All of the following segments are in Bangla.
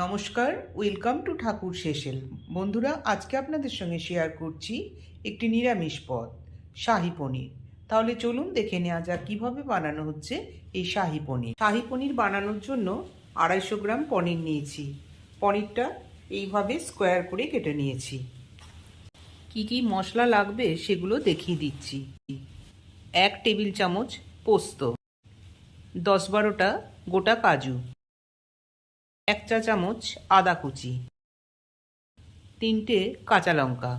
নমস্কার ওয়েলকাম টু ঠাকুর শেষেল বন্ধুরা, আজকে আপনাদের সঙ্গে শেয়ার করছি একটি নিরামিষ পদ, শাহি পনির। তাহলে চলুন দেখে নেওয়া যাক কীভাবে বানানো হচ্ছে এই শাহি পনির। শাহি পনির বানানোর জন্য আড়াইশো গ্রাম পনির নিয়েছি। পনিরটা এইভাবে স্কোয়ার করে কেটে নিয়েছি। কি কি মশলা লাগবে সেগুলো দেখিয়ে দিচ্ছি। এক টেবিল চামচ পোস্ত, দশ বারোটা গোটা কাজু। এক চা চামচ আদা কুচি, তিনটে কাঁচা লঙ্কা।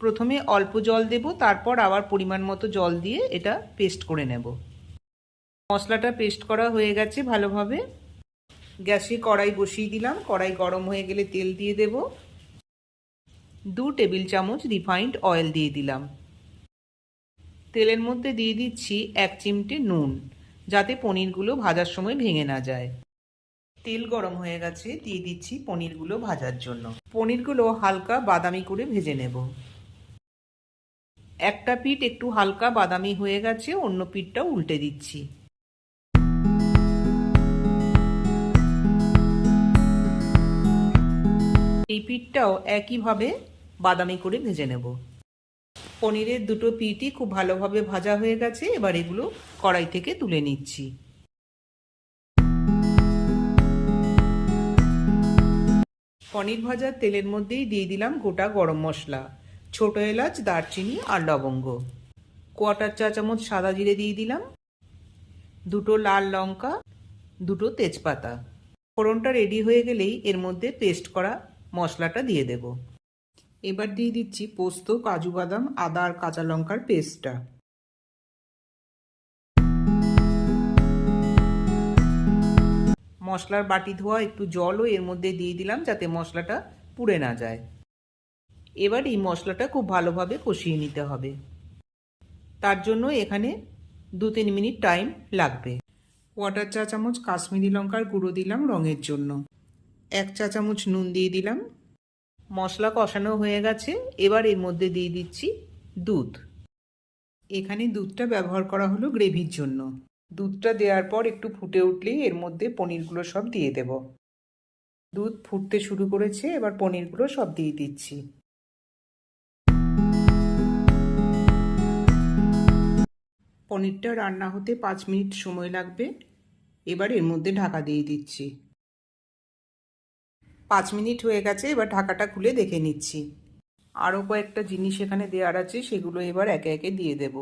প্রথমে অল্প জল দেব, তারপর আবার পরিমাণ মতো জল দিয়ে এটা পেস্ট করে নেব। মশলাটা পেস্ট করা হয়ে গেছে ভালোভাবে। গ্যাসে কড়াই বসিয়ে দিলাম, কড়াই গরম হয়ে গেলে তেল দিয়ে দেব। দু টেবিল চামচ রিফাইন্ড অয়েল দিয়ে দিলাম। তেলের মধ্যে দিয়ে দিচ্ছি এক চিমটে নুন, যাতে পনিরগুলো ভাজার সময় ভেঙে না যায়। তেল গরম হয়ে গেছে, দিয়ে দিচ্ছি পনিরগুলো ভাজার জন্য। পনিরগুলো হালকা বাদামি করে ভেজে নেব। একটা পিঠ একটু হালকা বাদামি হয়ে গেছে, অন্য পিঠটাও উল্টে দিচ্ছি। এই পিঠটাও একইভাবে বাদামি করে ভেজে নেব। পনিরের দুটো পিঠই খুব ভালোভাবে ভাজা হয়ে গেছে, এবার এগুলো কড়াই থেকে তুলে নিচ্ছি। পনির ভাজার তেলের মধ্যেই দিয়ে দিলাম গোটা গরম মশলা। ছোট এলাচ, দারচিনি আর লবঙ্গ। কোয়াটার চা চামচ সাদা জিরে দিয়ে দিলাম। দুটো লাল লঙ্কা, দুটো তেজপাতা। ফোড়নটা রেডি হয়ে গেলেই এর মধ্যে পেস্ট করা মশলাটা দিয়ে দেব। এবার দিয়ে দিচ্ছি পোস্ত, কাজু বাদাম, আদা আর কাঁচা লঙ্কার পেস্টটা মশলার বাটি ধোয়া, একটু জলও এর মধ্যে দিয়ে দিলাম যাতে মশলাটা পুড়ে না যায়। এবার এই মশলাটা খুব ভালোভাবে কষিয়ে নিতে হবে। তার জন্য এখানে দু তিন মিনিট টাইম লাগবে। কোয়াটার চা চামচ কাশ্মীরি লঙ্কার গুঁড়ো দিলাম রঙের জন্য। এক চা চামচ নুন দিয়ে দিলাম। মশলা কষানো হয়ে গেছে, এবার এর মধ্যে দিয়ে দিচ্ছি দুধ। এখানে দুধটা ব্যবহার করা হলো গ্রেভির জন্য। দুধটা দেওয়ার পর একটু ফুটে উঠলেই এর মধ্যে পনিরগুলো সব দিয়ে দেব। দুধ ফুটতে শুরু করেছে, এবার পনিরগুলো সব দিয়ে দিচ্ছি। পনিরটা রান্না হতে পাঁচ মিনিট সময় লাগবে। এবার এর মধ্যে ঢাকা দিয়ে দিচ্ছি। পাঁচ মিনিট হয়ে গেছে, এবার ঢাকাটা খুলে দেখে নিচ্ছি। আরও কয়েকটা জিনিস এখানে দেওয়ার আছে, সেগুলো এবার একে একে দিয়ে দেব।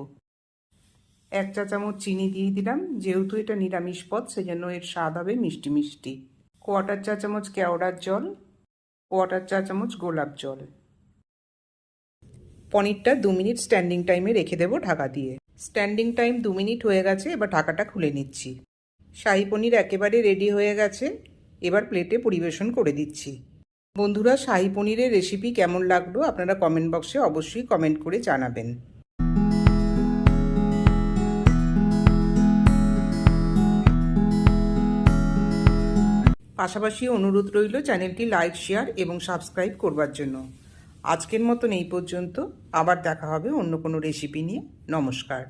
এক চা চামচ চিনি দিয়ে দিলাম। যেহেতু এটা নিরামিষ পদ, সেজন্য এর স্বাদ হবে মিষ্টি মিষ্টি। কোয়াটার চা চামচ কেওড়ার জল, কোয়াটার চা চামচ গোলাপ জল। পনিরটা দু মিনিট স্ট্যান্ডিং টাইমে রেখে দেবো ঢাকা দিয়ে। স্ট্যান্ডিং টাইম দু মিনিট হয়ে গেছে, এবার ঢাকাটা খুলে নিচ্ছি। শাহি পনির একেবারে রেডি হয়ে গেছে, এবার প্লেটে পরিবেশন করে দিচ্ছি। বন্ধুরা, শাহি পনিরের রেসিপি কেমন লাগল আপনারা কমেন্ট বক্সে অবশ্যই কমেন্ট করে জানাবেন। পাশাপাশি অনুরোধ রইল চ্যানেলটি লাইক, শেয়ার এবং সাবস্ক্রাইব করবার জন্য। আজকের মতন এই পর্যন্ত। আবার দেখা হবে অন্য কোনো রেসিপি নিয়ে। নমস্কার।